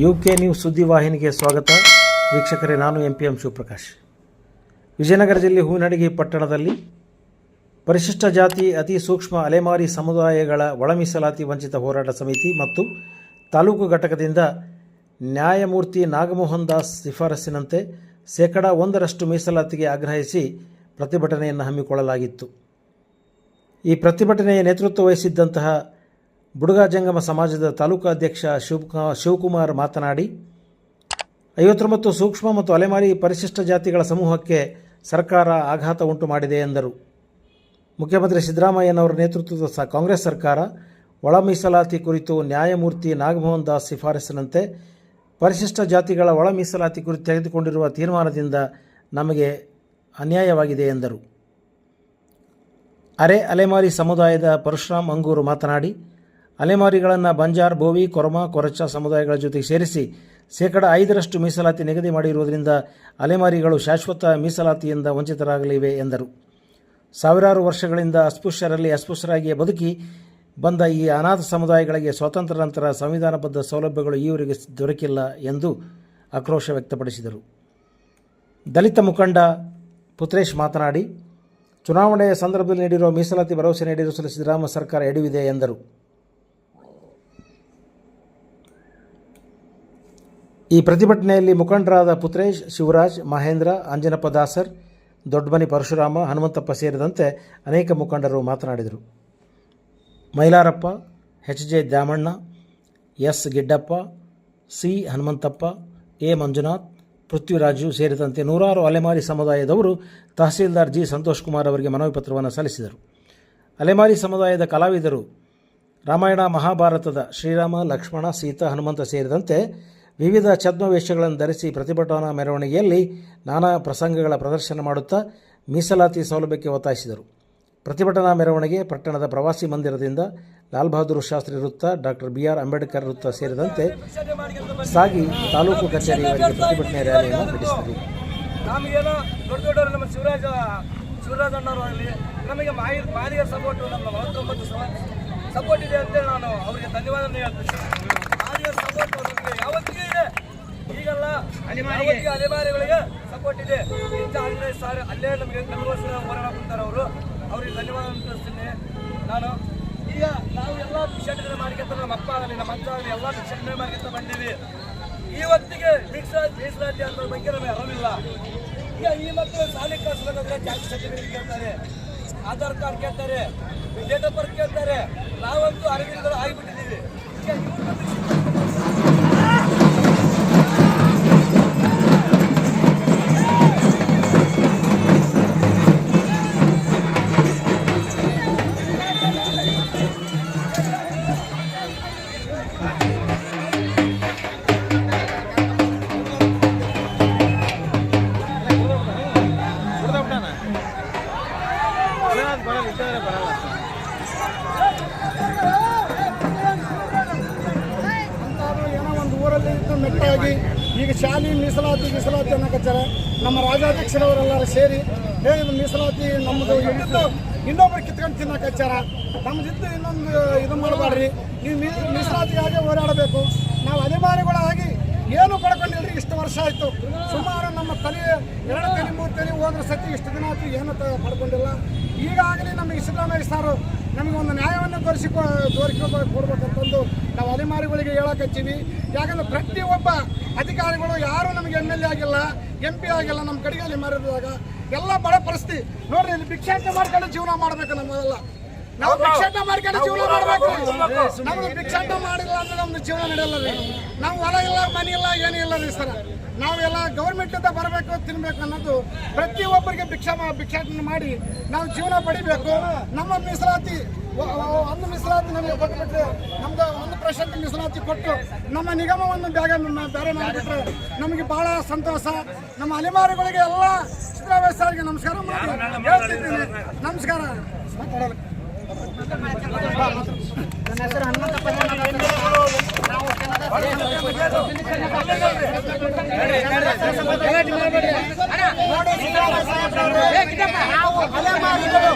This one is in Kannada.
ಯು ಕೆ ನ್ಯೂಸ್ ಸುದ್ದಿವಾಹಿನಿಗೆ ಸ್ವಾಗತ. ವೀಕ್ಷಕರೇ, ನಾನು M P M Shivaprakash. Vijayanagara ಜಿಲ್ಲೆ ಹೂವಿನಡಗಿ ಪಟ್ಟಣದಲ್ಲಿ ಪರಿಶಿಷ್ಟ ಜಾತಿ ಅತಿ ಸೂಕ್ಷ್ಮ ಅಲೆಮಾರಿ ಸಮುದಾಯಗಳ ಒಳಮೀಸಲಾತಿ ವಂಚಿತ ಹೋರಾಟ ಸಮಿತಿ ಮತ್ತು ತಾಲೂಕು ಘಟಕದಿಂದ ನ್ಯಾಯಮೂರ್ತಿ ನಾಗಮೋಹನ್ ದಾಸ್ ಶಿಫಾರಸ್ಸಿನಂತೆ ಶೇಕಡ ಒಂದರಷ್ಟು ಮೀಸಲಾತಿಗೆ ಆಗ್ರಹಿಸಿ ಪ್ರತಿಭಟನೆಯನ್ನು ಹಮ್ಮಿಕೊಳ್ಳಲಾಗಿತ್ತು. ಈ ಪ್ರತಿಭಟನೆಯ ನೇತೃತ್ವ ವಹಿಸಿದ್ದಂತಹ ಬುಡುಗ ಜಂಗಮ ಸಮಾಜದ ತಾಲೂಕು ಅಧ್ಯಕ್ಷ ಶಿವಕುಮಾ ಶಿವಕುಮಾರ್ ಮಾತನಾಡಿ, ಐವತ್ತೊಂಬತ್ತು ಸೂಕ್ಷ್ಮ ಮತ್ತು ಅಲೆಮಾರಿ ಪರಿಶಿಷ್ಟ ಜಾತಿಗಳ ಸಮೂಹಕ್ಕೆ ಸರ್ಕಾರ ಆಘಾತ ಉಂಟು ಮಾಡಿದೆ ಎಂದರು. ಮುಖ್ಯಮಂತ್ರಿ ಸಿದ್ದರಾಮಯ್ಯನವರ ನೇತೃತ್ವದ ಕಾಂಗ್ರೆಸ್ ಸರ್ಕಾರ ಒಳ ಮೀಸಲಾತಿ ಕುರಿತು ನ್ಯಾಯಮೂರ್ತಿ ನಾಗಮೋಹನ್ ದಾಸ್ ಶಿಫಾರಸ್ಸಿನಂತೆ ಪರಿಶಿಷ್ಟ ಜಾತಿಗಳ ಒಳ ಮೀಸಲಾತಿ ಕುರಿತು ತೆಗೆದುಕೊಂಡಿರುವ ತೀರ್ಮಾನದಿಂದ ನಮಗೆ ಅನ್ಯಾಯವಾಗಿದೆ ಎಂದರು. ಅರೆ ಅಲೆಮಾರಿ ಸಮುದಾಯದ ಪರಶುರಾಮ್ ಅಂಗೂರು ಮಾತನಾಡಿ ಅಲೆಮಾರಿಗಳನ್ನು ಬಂಜಾರ್, ಬೋವಿ, ಕೊರಮ, ಕೊರಚ ಸಮುದಾಯಗಳ ಜೊತೆಗೆ ಸೇರಿಸಿ ಶೇಕಡ ಐದರಷ್ಟು ಮೀಸಲಾತಿ ನಿಗದಿ ಮಾಡಿರುವುದರಿಂದ ಅಲೆಮಾರಿಗಳು ಶಾಶ್ವತ ಮೀಸಲಾತಿಯಿಂದ ವಂಚಿತರಾಗಲಿವೆ ಎಂದರು. ಸಾವಿರಾರು ವರ್ಷಗಳಿಂದ ಅಸ್ಪೃಶ್ಯರಲ್ಲಿ ಅಸ್ಪೃಶ್ಯರಾಗಿಯೇ ಬದುಕಿ ಬಂದ ಈ ಅನಾಥ ಸಮುದಾಯಗಳಿಗೆ ಸ್ವಾತಂತ್ರ್ಯ ನಂತರ ಸಂವಿಧಾನಬದ್ಧ ಸೌಲಭ್ಯಗಳು ಈವರೆಗೆ ದೊರಕಿಲ್ಲ ಎಂದು ಆಕ್ರೋಶ ವ್ಯಕ್ತಪಡಿಸಿದರು. ದಲಿತ ಮುಖಂಡ ಪುತ್ರೇಶ್ ಮಾತನಾಡಿ, ಚುನಾವಣೆಯ ಸಂದರ್ಭದಲ್ಲಿ ನೀಡಿರುವ ಮೀಸಲಾತಿ ಭರವಸೆ ನೀಡಿರುವ ಸಿದ್ದರಾಮ ಸರ್ಕಾರ ಎಡವಿದೆ ಎಂದರು. ಈ ಪ್ರತಿಭಟನೆಯಲ್ಲಿ ಮುಖಂಡರಾದ ಪುತ್ರೇಶ್, ಶಿವರಾಜ್, ಮಹೇಂದ್ರ, ಅಂಜನಪ್ಪ ದಾಸರ್, ದೊಡ್ಡಮನಿ ಪರಶುರಾಮ, ಹನುಮಂತಪ್ಪ ಸೇರಿದಂತೆ ಅನೇಕ ಮುಖಂಡರು ಮಾತನಾಡಿದರು. Mailarappa, H J Dyamanna, S Giddappa, C Hanumanthappa, A Manjunath, Prithviraju ಸೇರಿದಂತೆ ನೂರಾರು ಅಲೆಮಾರಿ ಸಮುದಾಯದವರು ತಹಸೀಲ್ದಾರ್ ಜಿ ಸಂತೋಷ್ ಕುಮಾರ್ ಅವರಿಗೆ ಮನವಿ ಪತ್ರವನ್ನು ಸಲ್ಲಿಸಿದರು. ಅಲೆಮಾರಿ ಸಮುದಾಯದ ಕಲಾವಿದರು ರಾಮಾಯಣ ಮಹಾಭಾರತದ ಶ್ರೀರಾಮ, ಲಕ್ಷ್ಮಣ, ಸೀತಾ, ಹನುಮಂತ ಸೇರಿದಂತೆ ವಿವಿಧ ಛದ್ಮವೇಷಗಳನ್ನು ಧರಿಸಿ ಪ್ರತಿಭಟನಾ ಮೆರವಣಿಗೆಯಲ್ಲಿ ನಾನಾ ಪ್ರಸಂಗಗಳ ಪ್ರದರ್ಶನ ಮಾಡುತ್ತಾ ಮೀಸಲಾತಿ ಸೌಲಭ್ಯಕ್ಕೆ ಒತ್ತಾಯಿಸಿದರು. ಪ್ರತಿಭಟನಾ ಮೆರವಣಿಗೆ ಪಟ್ಟಣದ ಪ್ರವಾಸಿ ಮಂದಿರದಿಂದ ಲಾಲ್ ಬಹದ್ದೂರ್ ಶಾಸ್ತ್ರಿ ವೃತ್ತ ಡಾಕ್ಟರ್ ಬಿ ಆರ್ ಅಂಬೇಡ್ಕರ್ ವೃತ್ತ ಸೇರಿದಂತೆ ಸಾಗಿ ತಾಲೂಕು ಕಚೇರಿಯವರೆಗೆ ಪ್ರತಿಭಟನೆ ರ್ಯಾಲಿಯನ್ನು ನಡೆಸಿದರು. ಸಪೋರ್ಟು ಇದೆ ಅಂತೇಳಿ ನಾನು ಅವರಿಗೆ ಧನ್ಯವಾದ ಹೇಳ್ತೀನಿ. ಸಪೋರ್ಟ್ ನಮಗೆ ಯಾವತ್ತಿಗೂ ಇದೆ ಈಗಲ್ಲ ಯಾವತ್ತಿಗೂ ಅಲೆಮಾರಿಗಳಿಗೆ ಸಪೋರ್ಟ್ ಇದೆ. ಸರ್ ಅಲ್ಲೇ ನಮಗೆ ವರ್ಷ ಹೋರಾಟ ಮಾಡ್ತಾರೆ ಅವರು. ಅವ್ರಿಗೆ ಧನ್ಯವಾದ ತಿಳಿಸ್ತೀನಿ. ನಾನು ಈಗ ನಾವು ಎಲ್ಲ ಭಿಕ್ಷಾಟನೆ ಮಾಡ್ಕೊಂತ ನಮ್ಮ ಅಪ್ಪ ಆಗಲಿ, ನಮ್ಮ ಅಜ್ಜ ಆಗಲಿ, ಎಲ್ಲ ಭಿಕ್ಷಾಟನೆ ಮಾಡ್ಕೊಂತ ಬಂದೀವಿ. ಇವತ್ತಿಗೆ ಮೀಸಲಾತಿ ಮೀಸಲಾತಿ ಅನ್ನೋದ್ರ ಬಗ್ಗೆ ನಮಗೆ ಅರಿವಿಲ್ಲ. ಈಗ ಈ ಮಕ್ಕಳು ಶಾಲೆ ಕಳಿಸ್ಬೇಕಂದ್ರೆ ಜಾತಿ ಸರ್ಟಿಫಿಕೇಟ್ ಕೇಳ್ತಾರೆ, ಆಧಾರ್ ಕಾರ್ಡ್ ಕೇಳ್ತಾರೆ ಡೇಟ್ ಆಫ್ ಬರ್ತ್ ಕೇಳ್ತಾರೆ. ನಾವಂತೂ ಅರಿವಿಲ್ಲದ ಆಗಿಬಿಟ್ಟಿದ್ದೀವಿ. ಈಗ ಇವ್ರನ್ನ ಏನೋ ಒಂದು ಊರಲ್ಲಿ ಇದ್ದು ಮೆಟ್ಟಾಗಿ ಈಗ ಶಾಲೆ ಮೀಸಲಾತಿ ಮೀಸಲಾತಿ ಅನ್ನಕತ್ತಾರ ನಮ್ಮ ರಾಜಾಧ್ಯಕ್ಷರವರೆಲ್ಲರೂ ಸೇರಿ ಹೇ ಮೀಸಲಾತಿ ನಮ್ಮದು ಇಳಿದು ಇನ್ನೊಬ್ರು ಕಿತ್ಕೊಂಡು ತಿನ್ನಕಚ್ಚಾರ ನಮ್ದಿದ್ದು ಇನ್ನೊಂದು ಇದು ಮಾಡಬಾರ್ರಿ ನೀವು ಮೀಸಲಾತಿಗಾಗಿ ಹೋರಾಡಬೇಕು ನಾವು ಅಲೆಮಾರಿಗಳಾಗಿ ಏನು ಪಡ್ಕೊಂಡಿಲ್ರಿ? ಇಷ್ಟು ವರ್ಷ ಆಯಿತು. ಸುಮಾರು ನಮ್ಮ ತಲೆ, ಎರಡು ತಲೆ, ಮೂರು ತಲೆ ಹೋದ್ರೆ ಸತಿ ಇಷ್ಟು ದಿನ ಆಯ್ತು, ಏನು ಪಡ್ಕೊಂಡಿಲ್ಲ. ಈಗಾಗಲೇ ನಮ್ಮ ಸಿದ್ದರಾಮಯ್ಯ ಸಾರು ನಮಗೆ ಒಂದು ನ್ಯಾಯವನ್ನು ತೋರಿಸಿ ತೋರಿಸಿ ಕೊಡ್ಬೇಕಂತಂದು ನಾವು ಅಲೆಮಾರಿಗಳಿಗೆ ಹೇಳಕತ್ತೀವಿ ಯಾಕಂದ್ರೆ ಪ್ರತಿಯೊಬ್ಬ ಅಧಿಕಾರಿಗಳು ಯಾರು ನಮಗೆ ಎಂ ಎಲ್ ಎ ಆಗಿಲ್ಲ, ಎಂ ಪಿ ಆಗಿಲ್ಲ, ನಮ್ಮ ಕಡೆಗೆ ಅಲೆಮಾರಿದಾಗ ಎಲ್ಲ ಬಡ ಪರಿಸ್ಥಿತಿ. ನೋಡ್ರಿ, ಇಲ್ಲಿ ಭಿಕ್ಷಾಂತ ಮಾಡ್ಕೊಂಡು ಜೀವನ ಮಾಡ್ಬೇಕು ನಮ್ಮದೆಲ್ಲ. ನಾವು ಭಿಕ್ಷಾಟ ಮಾಡ್ಕೊಂಡು ಜೀವನ ಮಾಡ್ಬೇಕು. ನಮ್ದು ಭಿಕ್ಷಾಟ ಮಾಡಿಲ್ಲ ಅಂದ್ರೆ ನಮ್ದು ಜೀವನ ನಡೆಯಲ್ಲ ರೀ ನಾವು ಹೊಲ ಇಲ್ಲ ಮನೆ ಇಲ್ಲ ಏನೂ ಇಲ್ಲ ರೀ ಸರ. ನಾವೆಲ್ಲ ಗೌರ್ಮೆಂಟ್ ಇಂದ ಬರಬೇಕು ತಿನ್ಬೇಕು ಅನ್ನೋದು ಪ್ರತಿಯೊಬ್ಬರಿಗೆ ಭಿಕ್ಷಾ ಮಾ- ಭಿಕ್ಷಾಟನೆ ಮಾಡಿ ನಾವು ಜೀವನ ಪಡಿಬೇಕು. ನಮ್ಮ ಮೀಸಲಾತಿ ಒಂದು ಮೀಸಲಾತಿ ನಮಗೆ ಕೊಟ್ಬಿಟ್ರೆ ನಮ್ದು ಒಂದು ಪರ್ಸೆಂಟ್ ಮೀಸಲಾತಿ ಕೊಟ್ಟು ನಮ್ಮ ನಿಗಮವನ್ನು ಬೇಗ ನಮ್ಮ ಬೇರೆ ಮಾಡಿಬಿಟ್ರೆ ನಮಗೆ ಬಹಳ ಸಂತೋಷ. ನಮ್ಮ ಅಲೆಮಾರಿಗಳಿಗೆ ಎಲ್ಲ ಸಿದ್ದರಾಮಯ್ಯ ಸರ್ಗೆ ನಮಸ್ಕಾರ ಮಾಡಿ ಹೇಳ್ತಿದ್ದೀನಿ. ನಮಸ್ಕಾರ. ನನ್ನ ಹೆಸರು ಹನುಮಂತಪ್ಪ ಅಲೆಮಾರಿಗಳು